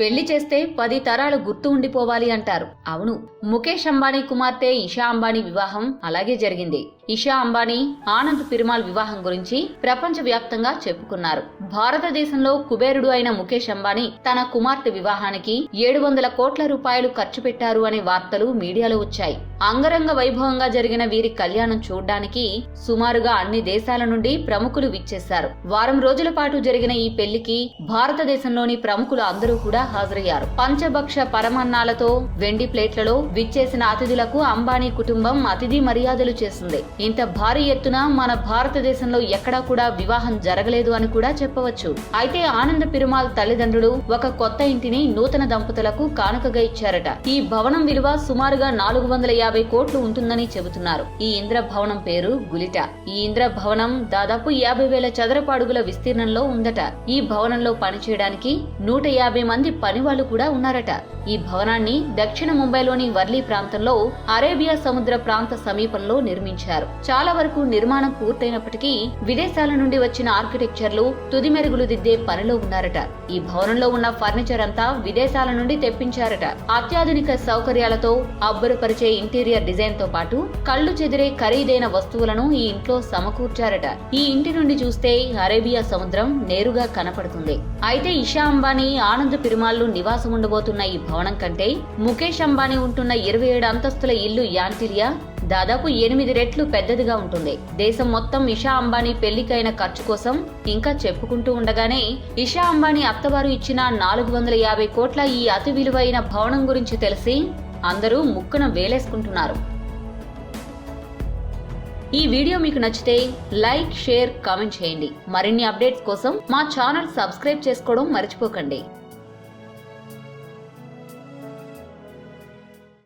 పెళ్ళి చేస్తే పది తరాలు గుర్తు ఉండిపోవాలి అంటారు. అవును ముఖేష్ అంబానీ కుమార్తె ఇషా అంబానీ వివాహం అలాగే జరిగింది. ఇషా అంబానీ ఆనంద్ పిరుమాల్ వివాహం గురించి ప్రపంచ వ్యాప్తంగా చెప్పుకున్నారు. భారతదేశంలో కుబేరుడు అయిన ముఖేష్ అంబానీ తన కుమార్తె వివాహానికి ఏడు వందల కోట్ల రూపాయలు ఖర్చు పెట్టారు అనే వార్తలు మీడియాలో వచ్చాయి. అంగరంగ వైభవంగా జరిగిన వీరి కళ్యాణం చూడ్డానికి సుమారుగా అన్ని దేశాల నుండి ప్రముఖులు విచ్చేశారు. వారం రోజుల పాటు జరిగిన ఈ పెళ్ళికి భారతదేశంలోని ప్రముఖులు అందరూ కూడా హాజరయ్యారు. పంచభక్ష పరమన్నాలతో వెండి ప్లేట్లలో విచ్చేసిన అతిథులకు అంబానీ కుటుంబం అతిథి మర్యాదలు చేసింది. ఇంత భారీ ఎత్తున మన భారతదేశంలో ఎక్కడా కూడా వివాహం జరగలేదు అని కూడా చెప్పవచ్చు. అయితే ఆనంద పిరుమాల్ తల్లిదండ్రులు ఒక కొత్త ఇంటిని నూతన దంపతులకు కానుకగా ఇచ్చారట. ఈ భవనం విలువ సుమారుగా నాలుగు వందల యాభై కోట్లు ఉంటుందని చెబుతున్నారు. ఈ ఇంద్ర భవనం పేరు గులిట. ఈ ఇంద్ర భవనం దాదాపు యాభై వేల చదరపు అడుగుల విస్తీర్ణంలో ఉందట. ఈ భవనంలో పనిచేయడానికి నూట యాభై మంది పనివాళ్ళు కూడా ఉన్నారట. ఈ భవనాన్ని దక్షిణ ముంబైలోని వర్లీ ప్రాంతంలో అరేబియా సముద్ర ప్రాంత సమీపంలో నిర్మించారు. చాలా వరకు నిర్మాణం పూర్తయినప్పటికీ విదేశాల నుండి వచ్చిన ఆర్కిటెక్చర్లు తుది మెరుగులు దిద్దే పనిలో ఉన్నారట. ఈ భవనంలో ఉన్న ఫర్నిచర్ అంతా విదేశాల నుండి తెప్పించారట. అత్యాధునిక సౌకర్యాలతో అబ్బురపరిచే ఇంటీరియర్ డిజైన్తో పాటు కళ్ళు చెదిరే ఖరీదైన వస్తువులను ఈ ఇంట్లో సమకూర్చారట. ఈ ఇంటి నుండి చూస్తే అరేబియా సముద్రం నేరుగా కనపడుతుంది. అయితే ఇషా అంబానీ ఆనంద్ పిరుమాళ్ళు నివాసం ఉండబోతున్న ఈ భవనం కంటే ముఖేష్ అంబానీ ఉంటున్న ఇరవై ఏడు అంతస్తుల ఇల్లు యాంటిరియా దాదాపు ఎనిమిది రెట్లు పెద్దదిగా ఉంటుంది. దేశం మొత్తం ఇషా అంబానీ పెళ్ళికైన ఖర్చు కోసం ఇంకా చెప్పుకుంటూ ఉండగానే ఇషా అంబానీ అత్తవారు ఇచ్చిన నాలుగు వందల యాభై కోట్ల ఈ అతి విలువైన భవనం గురించి తెలిసి అందరూ ముక్కున వేలేసుకుంటున్నారు. ఈ వీడియో మీకు నచ్చితే లైక్ షేర్ కామెంట్ చేయండి. మరిన్ని అప్డేట్స్ కోసం మా ఛానల్ సబ్స్క్రైబ్ చేసుకోవడం మర్చిపోకండి.